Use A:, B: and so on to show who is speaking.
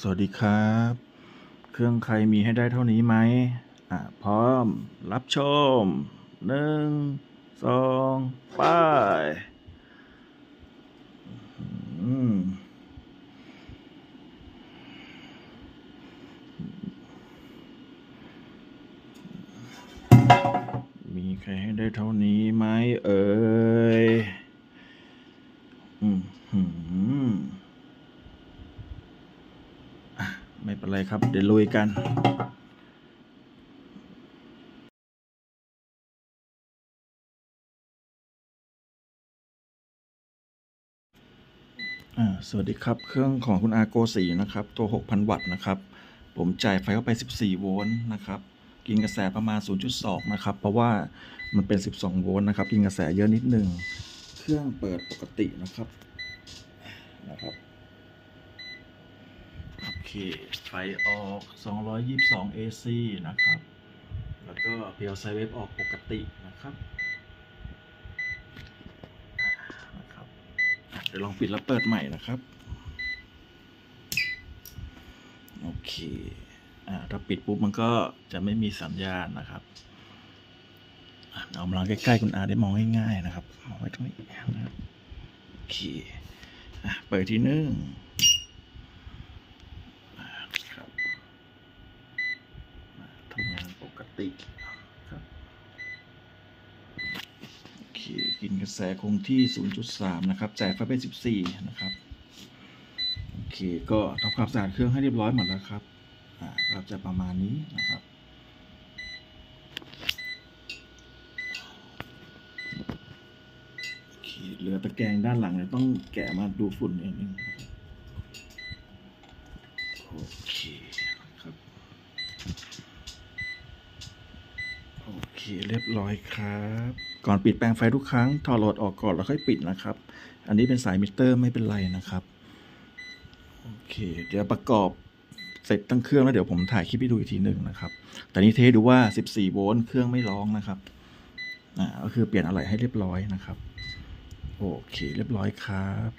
A: สวัสดีครับ เครื่องใครมีให้ได้เท่านี้ไหมอ่าพร้อมรับชมหนึ่งสองไป้ายมีใครให้ได้เท่านี้ไหมเอ่ยอืมหืม ไม่เป็นไรครับ เดี๋ยวลุยกันสวัสดีครับ เครื่องของคุณอาโกสีนะครับ ตัว 6,000 วัตต์นะครับ ผมจ่ายไฟเข้าไป 14 โวลต์นะครับ กินกระแสประมาณ 0.2 นะครับ เพราะว่ามันเป็น 12 โวลต์นะครับ กินกระแสเยอะนิดนึง เครื่องเปิดปกตินะครับ นะครับ เคไฟออก 222 AC นะครับ แล้วก็เพียวไซเวฟออกปกตินะครับนะครับ เดี๋ยวลองปิดแล้วเปิดใหม่นะครับ โอเคอ่าถ้าปิดปุ๊บมันก็จะไม่มีสัญญาณนะครับอะเอามาลองใกล้ๆคุณอาได้มองง่ายๆนะครับมองไว้ตรงนี้นะครับโอเคอะเปิดทีหนึ่ง ครับทำงานปกติครับโอเคกินกระแสคงที่ 0.3 นะครับจ่ายไฟเป็น 14 นะครับโอเคก็ทำความสะอาดเครื่องให้เรียบร้อยหมดแล้วครับอ่าก็จะประมาณนี้นะครับโอเคเหลือตะแกรงด้านหลังเนี่ยต้องแกะมาดูฝุ่นนิดนึงนะครับ โอเคครับ โอ เคเรียบร้อยครับ ก่อนปิดแปลงไฟทุกครั้งถอดโหลดออกก่อนแล้วค่อยปิดนะครับ อันนี้เป็นสายมิเตอร์ไม่เป็นไรนะครับโอเค เดี๋ยวประกอบเสร็จตั้งเครื่องแล้วเดี๋ยวผมถ่ายคลิปให้ดูอีกทีหนึ่งนะครับ แต่นี้เทสดูว่า 14 โวลต์เครื่องไม่ร้องนะครับอ่าก็คือเปลี่ยนอะไรให้เรียบร้อยนะครับ โอเค เรียบร้อยครับ